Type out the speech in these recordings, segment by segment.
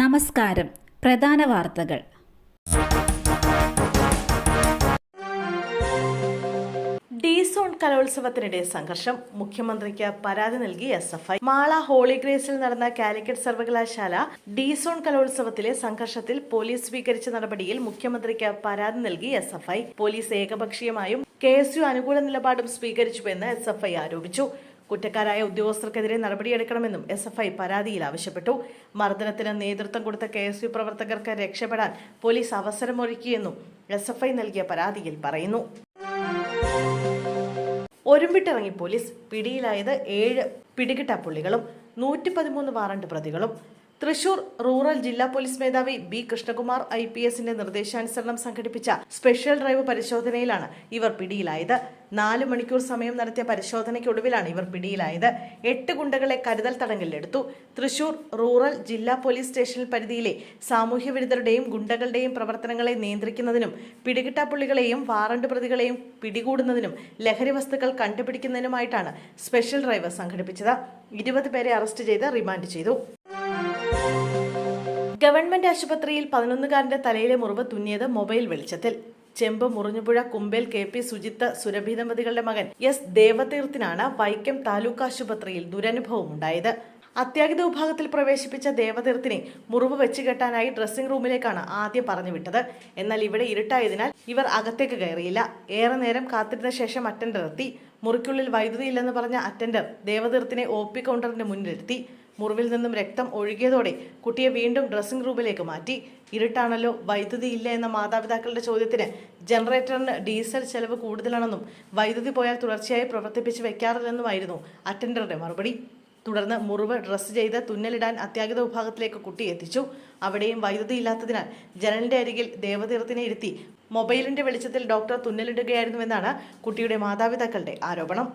നമസ്കാരം. പ്രധാന വാർത്തകൾ. ഡി സോൺ കലോത്സവത്തിനിടെ സംഘർഷം. മുഖ്യമന്ത്രിക്ക് പരാതി നൽകി S F I. Mala Holy ഗ്രേസിൽ നടന്ന കാലിക്കറ്റ് സർവകലാശാല ഡി സോൺ കലോത്സവത്തിലെ സംഘർഷത്തിൽ പോലീസ് സ്വീകരിച്ച നടപടിയിൽ മുഖ്യമന്ത്രിക്ക് പരാതി നൽകി എസ് എഫ് ഐ. പോലീസ് ഏകപക്ഷീയമായും കെ എസ് യു അനുകൂല നിലപാടും സ്വീകരിച്ചുവെന്ന് എസ് എഫ് ഐ ആരോപിച്ചു. കുറ്റക്കാരായ ഉദ്യോഗസ്ഥർക്കെതിരെ നടപടിയെടുക്കണമെന്നും എസ് എഫ് ഐ പരാതിയിൽ ആവശ്യപ്പെട്ടു. മർദ്ദനത്തിന് നേതൃത്വം കൊടുത്ത കെ എസ് യു പ്രവർത്തകർക്ക് രക്ഷപ്പെടാൻ പോലീസ് അവസരമൊരുക്കിയെന്നും എസ് എഫ് ഐ നൽകിയ പരാതിയിൽ പറയുന്നു. ഒരുമ്പിട്ടിറങ്ങി പോലീസ് പിടിയിലായത് ഏഴ് പിടികിട്ട പുള്ളികളും നൂറ്റി പതിമൂന്ന് വാറണ്ട് പ്രതികളും തൃശൂർ റൂറൽ ജില്ലാ പോലീസ് മേധാവി ബി കൃഷ്ണകുമാർ ഐ പി എസിന്റെ നിർദ്ദേശാനുസരണം സംഘടിപ്പിച്ച സ്പെഷ്യൽ ഡ്രൈവ് പരിശോധനയിലാണ് ഇവർ പിടിയിലായത്. നാല് മണിക്കൂർ സമയം നടത്തിയ പരിശോധനയ്ക്കൊടുവിലാണ് ഇവർ പിടിയിലായത്. എട്ട് ഗുണ്ടകളെ കരുതൽ തടങ്കലിലെടുത്തു. തൃശൂർ റൂറൽ ജില്ലാ പോലീസ് സ്റ്റേഷനിൽ പരിധിയിലെ സാമൂഹ്യ വിരുദ്ധരുടെയും ഗുണ്ടകളുടെയും പ്രവർത്തനങ്ങളെ നിയന്ത്രിക്കുന്നതിനും പിടികിട്ടാപ്പുള്ളികളെയും വാറണ്ട് പ്രതികളെയും പിടികൂടുന്നതിനും ലഹരി വസ്തുക്കൾ കണ്ടുപിടിക്കുന്നതിനുമായിട്ടാണ് സ്പെഷ്യൽ ഡ്രൈവ് സംഘടിപ്പിച്ചത്. ഇരുപത് പേരെ അറസ്റ്റ് ചെയ്ത് റിമാൻഡ് ചെയ്തു. ഗവൺമെന്റ് ആശുപത്രിയിൽ പതിനൊന്നുകാരന്റെ തലയിലെ മുറിവ് തുന്നിയത് മൊബൈൽ വെളിച്ചത്തിൽ. ചെമ്പ് മുറിഞ്ഞുപുഴ കുമ്പേൽ കെ പി സുജിത്ത് സുരഭി ദമ്പതികളുടെ മകൻ എസ് ദേവതീർത്തിനാണ് വൈക്കം താലൂക്ക് ആശുപത്രിയിൽ ദുരനുഭവം ഉണ്ടായത്. അത്യാഹിത വിഭാഗത്തിൽ പ്രവേശിപ്പിച്ച ദേവതീർത്തിനെ മുറിവ് വെച്ച് കെട്ടാനായി ഡ്രസ്സിംഗ് റൂമിലേക്കാണ് ആദ്യം പറഞ്ഞു വിട്ടത് എന്നാൽ ഇവിടെ ഇരുട്ടായതിനാൽ ഇവർ അകത്തേക്ക് കയറിയില്ല. ഏറെ നേരം കാത്തിരുന്ന ശേഷം അറ്റൻഡർ എത്തി. മുറിക്കുള്ളിൽ വൈദ്യുതി ഇല്ലെന്ന് പറഞ്ഞ അറ്റൻഡർ ദേവതീർത്തിനെ ഒ പി കൗണ്ടറിന്റെ മുന്നിലിരുത്തി. മുറിവിൽ നിന്നും രക്തം ഒഴുകിയതോടെ കുട്ടിയെ വീണ്ടും ഡ്രസ്സിംഗ് റൂമിലേക്ക് മാറ്റി. ഇരുട്ടാണല്ലോ വൈദ്യുതി ഇല്ല എന്ന മാതാപിതാക്കളുടെ ചോദ്യത്തിന് ജനറേറ്ററിന് ഡീസൽ ചെലവ് കൂടുതലാണെന്നും വൈദ്യുതി പോയാൽ തുടർച്ചയായി പ്രവർത്തിപ്പിച്ച് വെക്കാറില്ലെന്നുമായിരുന്നു അറ്റൻഡറുടെ മറുപടി. തുടർന്ന് മുറിവ് ഡ്രസ്സ് ചെയ്ത് തുന്നലിടാൻ അത്യാഹിത വിഭാഗത്തിലേക്ക് കുട്ടി എത്തിച്ചു. അവിടെയും വൈദ്യുതി ഇല്ലാത്തതിനാൽ ജനലിന്റെ അരികിൽ ദേവതീർത്തിനെ ഇരുത്തി മൊബൈലിന്റെ വെളിച്ചത്തിൽ ഡോക്ടർ തുന്നലിടുകയായിരുന്നുവെന്നാണ് കുട്ടിയുടെ മാതാപിതാക്കളുടെ ആരോപണം.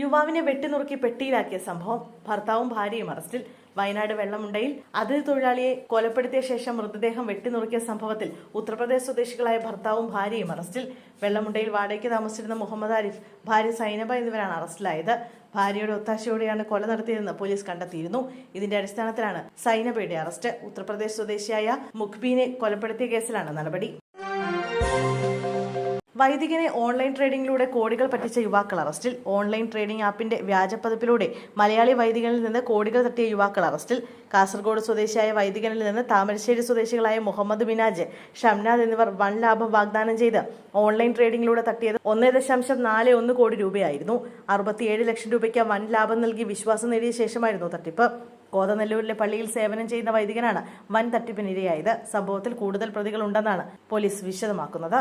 യുവാവിനെ വെട്ടിനുറുക്കി പെട്ടിയിലാക്കിയ സംഭവം ഭർത്താവും ഭാര്യയും അറസ്റ്റിൽ. വയനാട് വെള്ളമുണ്ടയിൽ അതിഥി തൊഴിലാളിയെ കൊലപ്പെടുത്തിയ ശേഷം മൃതദേഹം വെട്ടിനുറുക്കിയ സംഭവത്തിൽ ഉത്തർപ്രദേശ് സ്വദേശികളായ ഭർത്താവും ഭാര്യയും അറസ്റ്റിൽ. വെള്ളമുണ്ടയിൽ വാടകയ്ക്ക് താമസിച്ചിരുന്ന മുഹമ്മദ് ആരിഫ് ഭാര്യ സൈനബ എന്നിവരാണ് അറസ്റ്റിലായത്. ഭാര്യയുടെ ഒത്താശയോടെയാണ് കൊല നടത്തിയതെന്ന് പോലീസ് കണ്ടെത്തിയിരുന്നു. ഇതിന്റെ അടിസ്ഥാനത്തിലാണ് സൈനബയുടെ അറസ്റ്റ്. ഉത്തർപ്രദേശ് സ്വദേശിയായ മുഖ്ബീനെ കൊലപ്പെടുത്തിയ കേസിലാണ് നടപടി. വൈദികനെ ഓൺലൈൻ ട്രേഡിംഗിലൂടെ കോടികൾ പറ്റിച്ച യുവാക്കൾ അറസ്റ്റിൽ. ഓൺലൈൻ ട്രേഡിംഗ് ആപ്പിന്റെ വ്യാജപ്പതിപ്പിലൂടെ മലയാളി വൈദികനിൽ നിന്ന് കോടികൾ തട്ടിയ യുവാക്കൾ അറസ്റ്റിൽ. കാസർഗോഡ് സ്വദേശിയായ വൈദികനിൽ നിന്ന് താമരശ്ശേരി സ്വദേശികളായ മുഹമ്മദ് മിനാജ് ഷംനാദ് എന്നിവർ വൻ ലാഭം വാഗ്ദാനം ചെയ്ത് ഓൺലൈൻ ട്രേഡിംഗിലൂടെ തട്ടിയത് ഒന്നേ ദശാംശം നാല് ഒന്ന് കോടി രൂപയായിരുന്നു. അറുപത്തിയേഴ് ലക്ഷം രൂപയ്ക്ക് വൻ ലാഭം നൽകി വിശ്വാസം നേടിയ ശേഷമായിരുന്നു തട്ടിപ്പ്. കോതനെല്ലൂരിലെ പള്ളിയിൽ സേവനം ചെയ്യുന്ന വൈദികനാണ് വൻ തട്ടിപ്പിനിരയായത്. സംഭവത്തിൽ കൂടുതൽ പ്രതികളുണ്ടെന്നാണ് പോലീസ് വിശദമാക്കുന്നത്.